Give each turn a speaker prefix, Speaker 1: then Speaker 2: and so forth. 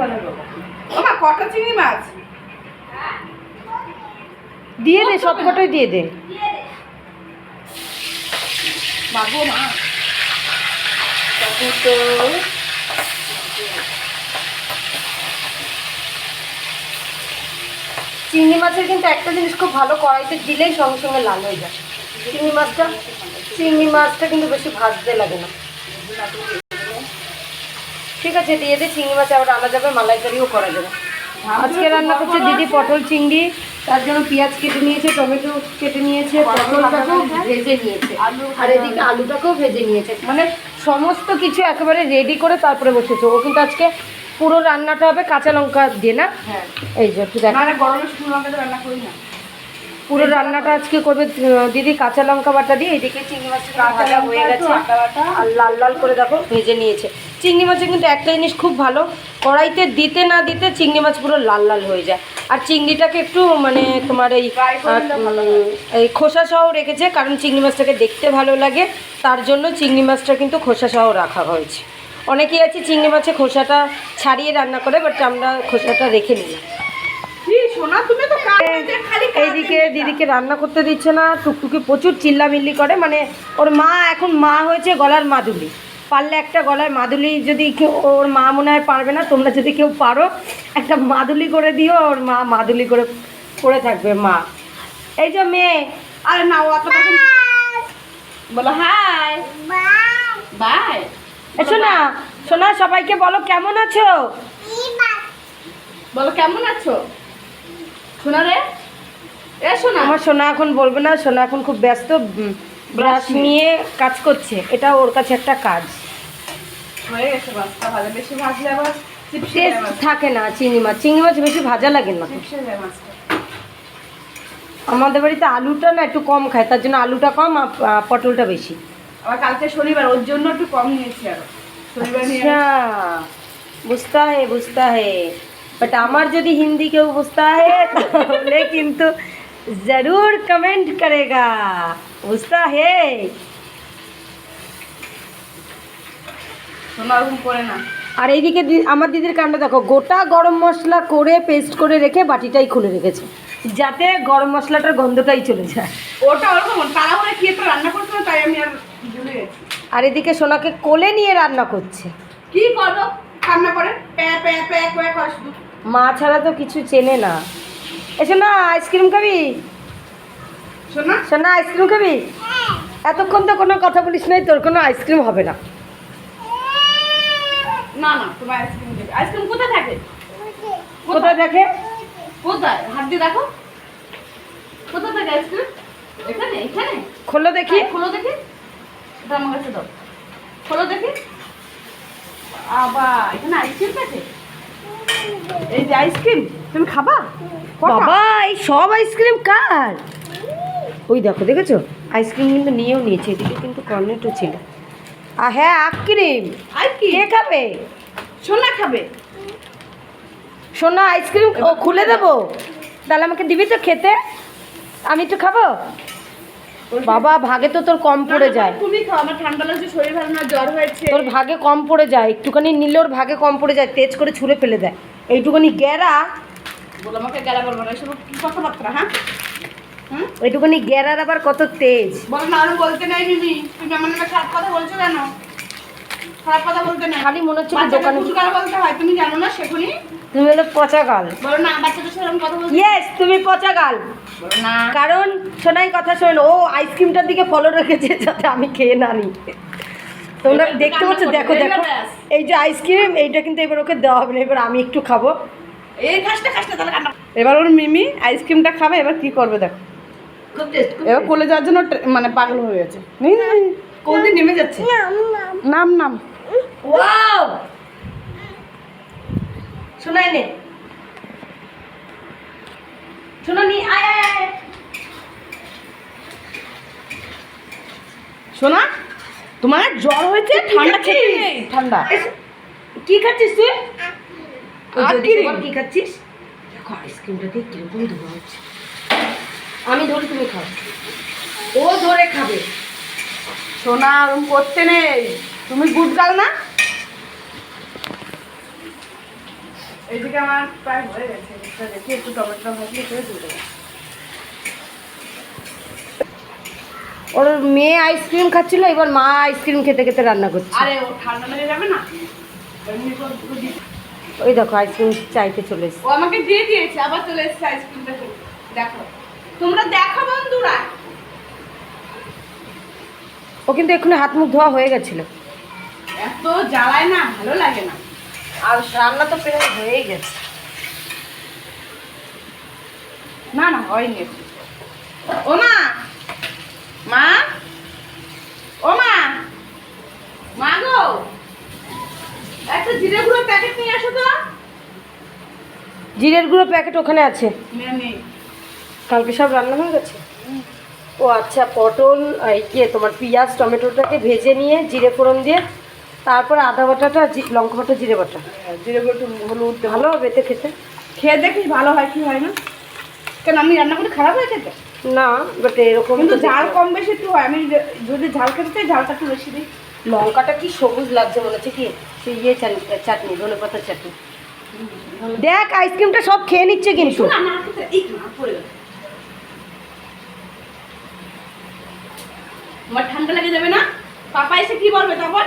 Speaker 1: ভালো বাবা। ও মা কটা চিংড়ি মাছ?
Speaker 2: দিয়ে দে সব কটাই দিয়ে দে।
Speaker 1: বাবু মা। তো
Speaker 2: চিংড়ি মাছের কিন্তু একটা জিনিস খুব ভালো কড়াইতে দিলেই সঙ্গে সঙ্গে লাল হয়ে যায়। চিংড়ি মাছটা চিংড়ি মাছটা কিন্তু বেশি ভাজতে লাগে না। ঠিক আছে দিয়ে দে চিংড়ি মাছ আবার আলাদা যাবে মালাইকারিও করা যাবে। আজকে রান্না করছে দিদি পটল চিংড়ি তার জন্য পেঁয়াজ কেটে নিয়েছে টমেটো কেটে নিয়েছে পটলটাকেও ভেজে নিয়েছে। আর এদিকে আলুটাকেও ভেজে নিয়েছে। মানে সমস্ত কিছু একেবারে রেডি করে তারপরে বসেছে। ও কিন্তু আজকে পুরো রান্নাটা হবে কাঁচা লঙ্কা দিয়ে না?
Speaker 1: হ্যাঁ।
Speaker 2: এই যে একটু দেখ।
Speaker 1: গরমে শুকনো লঙ্কা দিয়ে রান্না করি না।
Speaker 2: পুরো রান্নাটা আজকে করবে দিদি কাঁচা লঙ্কা বাটা দিয়ে এদিকে চিংড়ি মাছটা হয়ে গেছে। আর লাল লাল করে দেখো ভেজে নিয়েছে। চিংড়ি মাছে কিন্তু একটা জিনিস খুব ভালো কড়াইতে দিতে না দিতে চিংড়ি মাছ পুরো লাল লাল হয়ে যায়। আর চিংড়িটাকে একটু মানে তোমার এই এই খোসা সহ রেখেছে কারণ চিংড়ি মাছটাকে দেখতে ভালো লাগে। তার জন্য চিংড়ি মাছটা কিন্তু খোসা সহ রাখা হয়েছে। অনেকেই আছে চিংড়ি মাছে খোসাটা ছাড়িয়ে রান্না করে বাট আমরা খোসাটা রেখে নিলাম এইদিকে দিদিকে রান্না করতে দিচ্ছে না টুকটুকি প্রচুর চিল্লামিল্লি করে মানে ওর মা এখন মা হয়েছে গলার মাদুলি। পারলে একটা গলায় মাদুলি যদি কেউ ওর মা মনে হয় পারবে না তোমরা যদি কেউ পারো একটা মাদুলি করে দিও ওর মা মাদুলি করে করে থাকবে মা। এই যে মেয়ে
Speaker 1: আরে না ও অত তখন বলো হাই। বাই।
Speaker 2: এসো না শোনা সবাইকে বলো কেমন আছো?
Speaker 1: বলো কেমন আছো? শোনা রে? এ শোনা
Speaker 2: আমার সোনা এখন বলবে না সোনা এখন খুব ব্যস্ত ব্রাশ নিয়ে কাজ করছে। এটা ওর কাছে একটা কাজ।
Speaker 1: বেশি
Speaker 2: থাকে না চিংড়ি মাছ। চিংড়ি মাছ বেশি ভাজা লাগে না আমাদের বাড়িতে আলুটা না একটু কম খায় তার জন্য আলুটা কম আর পটলটা বেশি।
Speaker 1: আবার কালকে শনিবার ওর জন্য একটু কম
Speaker 2: বুঝতে হে বুঝতে হে বাট আমার যদি হিন্দি কেউ বুঝতে হয় তাহলে কিন্তু জরুর কমেন্ট করেগা বুঝতা হে আর এইদিকে আমার দিদির কাণ্ড দেখো গোটা গরম মশলা করে পেস্ট করে রেখে বাটিটাই খুলে রেখেছে। যাতে গরম মশলাটার গন্ধটাই চলে যায়।
Speaker 1: ওটা ওরকম তাড়াহুড়ো রান্না করতে তাই আমি আর ভুলে গেছি।
Speaker 2: আর এদিকে সোনাকে কোলে নিয়ে রান্না করছে।
Speaker 1: কি করব? রান্না করে। প্যা প্যা প্যা করে করে
Speaker 2: মা ছাড়া তো কিছু চেনে না। এসো না আইসক্রিম খাবি?
Speaker 1: শোনা।
Speaker 2: সোনা আইসক্রিম খাবি? এতক্ষণ তো কোনো কথা বলিস নাই তোর কোনো আইসক্রিম হবে না।
Speaker 1: না না তোমার আইসক্রিম দেবে। আইসক্রিম কোথায় থাকে?
Speaker 2: কোথায় দেখে
Speaker 1: কোথায়? হাত দিয়ে দেখো। কোথায় থাকে আইসক্রিম? এখানে এখানে?
Speaker 2: খোলো দেখি।
Speaker 1: দেখি খোলো দেখি। এটা আমার কাছে দাও। খোলো দেখি। আবার এখানে আইসক্রিম থাকে? এই যে আইসক্রিম তুমি খাবা?
Speaker 2: বাবা এই সব আইসক্রিম কার? ওই দেখো দেখেছ? আইসক্রিম কিন্তু নিয়েও নিয়েছে এদিকে কিন্তু কর্নেটও ছিল। আর হ্যাঁ আইসক্রিম।
Speaker 1: আর কি?
Speaker 2: কে খাবে?
Speaker 1: সোনা খাবে।
Speaker 2: সোনা আইসক্রিম ও খুলে দেবো। তাহলে আমাকে দিবি তো খেতে? আমি একটু খাব? বাবা ভাগে তো তোর কম পড়ে যায়।
Speaker 1: তুমি খাও আমার ঠান্ডা লাগছে শরীর ভালো না জ্বর হয়েছে।
Speaker 2: তোর ভাগে কম পড়ে যায় একটুখানি নিলে ওর ভাগে কম পড়ে যায় তেজ করে ছুঁড়ে ফেলে দেয়। এইটুখানি গ্যারা।
Speaker 1: বলো আমাকে গেলা বলব না এসব কি কথাবার্তা হ্যাঁ?
Speaker 2: আবার কত তেজ।
Speaker 1: বলো না আরও বলতে নাই মিমি। তুমি আমার নামে খারাপ কথা বলছো কেন? খারাপ কথা বলতে নাই।
Speaker 2: খালি মনে হচ্ছে দোকানে
Speaker 1: বলতে হয় তুমি জানো না সেখুনি?
Speaker 2: তুমি হলো পচা গাল। ইয়েস তুমি পচা গাল। কারণ শোনাই কথা শোন ও আইসক্রিমটার দিকে ফলো রেখেছে যাতে আমি খেয়ে না নিই। তোমরা দেখতে পাচ্ছ দেখো দেখো। এই যে আইসক্রিম এইটা কিন্তু এবার ওকে দেওয়া হবে না এবার আমি একটু খাব।
Speaker 1: এবার ওর মিমি আইসক্রিমটা খাবে এবার কি করবে দেখো। এবার কোলে যাওয়ার জন্য মানে পাগল হয়ে গেছে। নেই না
Speaker 2: কোন দিন নেমে যাচ্ছে?
Speaker 1: নাম নাম।
Speaker 2: ওয়াও শোনা নি। আয় আয় আয়।
Speaker 1: শোনা তোমার জ্বর হয়েছে ঠান্ডা খেতে নেই। ঠান্ডা।
Speaker 2: কি খাচ্ছিস তুই? কি? খাচ্ছিস? দেখো আইসক্রিমটা দিয়ে কীরকম ধোয়া হচ্ছে। আমি ধরি তুমি খাও। ও ধরে খাবে।
Speaker 1: সোনা ওরম করতে নেই। তুমি গুড গাল না? এইদিকে আমার প্রায় হয়ে গেছে। দেখি একটু টমেটো ভাজলে করে দিয়ে
Speaker 2: ওর মেয়ে আইসক্রিম খাচ্ছিল এবার মা আইসক্রিম খেতে খেতে রান্না করছে।
Speaker 1: আরে ও ঠান্ডা লেগে যাবে না।
Speaker 2: ওই দেখো আইসক্রিম চাইতে চলে এসছে।
Speaker 1: ও আমাকে দিয়ে দিয়েছে আবার চলে এসেছে আইসক্রিমটা দেখো তোমরা দেখো বন্ধুরা।
Speaker 2: ও কিন্তু এক্ষুনি হাত মুখ ধোয়া হয়ে গেছিল।
Speaker 1: এত জ্বালায় না ভালো লাগে না।
Speaker 2: আর রান্না তো প্রায় হয়েই গেছে।
Speaker 1: না না হয়নি। ও মা! মা! ও মা! মা গো! একটা জিরে গুঁড়ো প্যাকেট নিয়ে আসো তো।
Speaker 2: জিরের গুঁড়ো প্যাকেট ওখানে আছে। কালকে সব রান্না হয়ে গেছে? ও আচ্ছা পটল ইয়ে তোমার পেঁয়াজ টমেটোটাকে ভেজে নিয়ে জিরে ফোড়ন দিয়ে তারপরে আদা বাটাটা লঙ্কা বাটা জিরে বাটা।
Speaker 1: জিরে গুঁড়ো একটু হলুদ
Speaker 2: ভালো হবে এতে খেতে।
Speaker 1: খেয়ে দেখি ভালো হয় কি হয় না। কেন আমি রান্না করে খারাপ হয়ে খেতে
Speaker 2: না বাট এরকম
Speaker 1: কিন্তু ঝাল কম বেশি একটু হয়। আমি যদি ঝাল খেতে চাই ঝালটা একটু বেশি দিই।
Speaker 2: লঙ্কাটা কি সবুজ লাগছে মনে হচ্ছে কি? সেই ইয়ে চাটনি ধনে পাতার চাটনি। দেখ আইসক্রিমটা সব খেয়ে নিচ্ছে কিন্তু।
Speaker 1: তোমার ঠান্ডা লেগে যাবে না? পাপা এসে কি বলবে তখন?